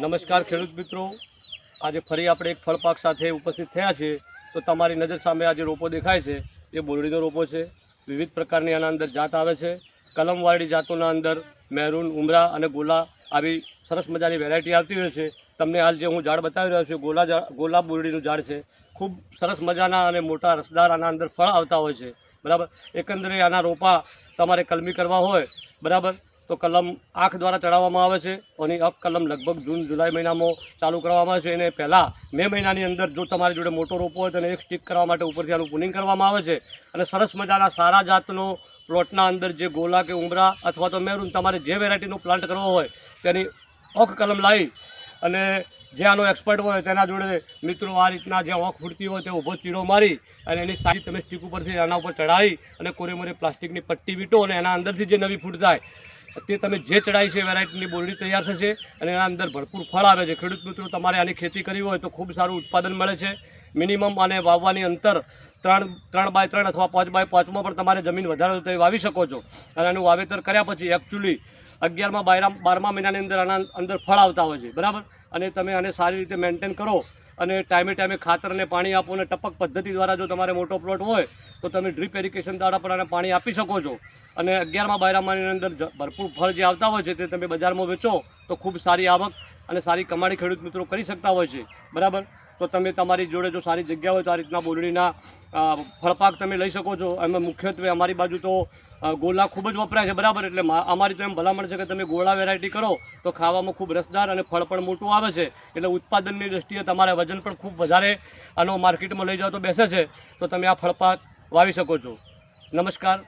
નમસ્કાર ખેડૂત મિત્રો. આજે ફરી આપણે એક ફળપાક સાથે ઉપસ્થિત થયા છીએ. તો તમારી નજર સામે આ જે રોપો દેખાય છે, એ બોરડીનો રોપો છે. વિવિધ પ્રકારની આના અંદર જાત આવે છે. કલમવાળી જાતોના અંદર મહેરૂન, ઉમરા અને ગોલા આવી સરસ મજાની વેરાયટી આવતી હોય છે. તમને હાલ જે હું ઝાડ બતાવી રહ્યો છું, ગોલા ગોલા બોરડીનું ઝાડ છે. ખૂબ સરસ મજાના અને મોટા રસદાર આના અંદર ફળ આવતા હોય છે. બરાબર? એકંદરે આના રોપા તમારે કલમી કરવા હોય. બરાબર? તો કલમ આંખ દ્વારા ચડાવવામાં આવે છે અને અપ કલમ લગભગ જૂન, જુલાઈ મહિનામાં ચાલુ કરવામાં આવે છે અને પહેલાં મે મહિનાની અંદર જો તમારી જોડે મોટો રોપો હોય તો એને એક સ્ટીક કરવા માટે ઉપરથી આનું પુનિંગ કરવામાં આવે છે અને સરસ મજાના સારા જાતનો પ્લોટના અંદર જે ગોલા કે ઉમરા અથવા તો મેરૂન તમારે જે વેરાયટીનો પ્લાન્ટ કરવો હોય તેની ઓખ કલમ લાવી અને જે આનો એક્સપર્ટ હોય તેના જોડે મિત્રો આ રીતના જે ઓખ ફૂટતી હોય તે ઊભો ચીરો મારી અને એની સાઈડ તમે સ્ટીક ઉપરથી એના ઉપર ચડાવી અને કોરેમોરે પ્લાસ્ટિકની પટ્ટી વીટો અને એના અંદરથી જે નવી ફૂટ થાય તે તમે જે ચડાય છે વેરાયટીની બોરડી તૈયાર થશે અને એના અંદર ભરપૂર ફળ આવે છે. ખેડૂત મિત્રો, તમારે આની ખેતી કરવી હોય તો ખૂબ સારું ઉત્પાદન મળે છે. મિનિમમ આને વાવવાની અંતર ત્રણ ત્રણ બાય ત્રણ અથવા પાંચ બાય પાંચમાં પણ તમારે જમીન વધારે તમે વાવી શકો છો. અને એનું વાવેતર કર્યા પછી એકચ્યુઅલી અગિયારમાં બારમાં બારમા મહિનાની અંદર આના અંદર ફળ આવતા હોય છે. બરાબર? અને તમે આને સારી રીતે મેન્ટેન કરો. અને ટાઈમે ટાઈમે ખાતર અને પાણી આપો અને ટપક પદ્ધતિ દ્વારા જો તમારે મોટો પ્લોટ હોય, તો તમે ડ્રીપ એરિકેશન દ્વારા પણ આને પાણી આપી શકો છો. અને અગિયારમાં બારમાની અંદર ભરપૂર ફળ જે આવતા હોય છે તે તમે બજારમાં વેચો, તો ખૂબ સારી આવક અને સારી કમાણી ખેડૂત મિત્રો કરી શકતા હોય છે. બરાબર? તો તમે તમારી જોડે જો સારી જગ્યા હોય તો આ રીતના બોલડીના ફળપાક તમે લઈ શકો છો. એમાં મુખ્યત્વે અમારી બાજુ તો ગોલા ખૂબ જ વપરાય છે, બરાબર? એટલે અમારી તો એમ ભલામણ છે કે તમે ગોળા વેરાયટી કરો, તો ખાવામાં ખૂબ રસદાર અને ફળ પણ મોટું આવે છે. એટલે ઉત્પાદનની દ્રષ્ટિએ તમારે વજન પણ ખૂબ વધારે આનો માર્કેટમાં લઈ જાઓ તો બેસે છે. તો તમે આ ફળપાક વાવી શકો છો. નમસ્કાર.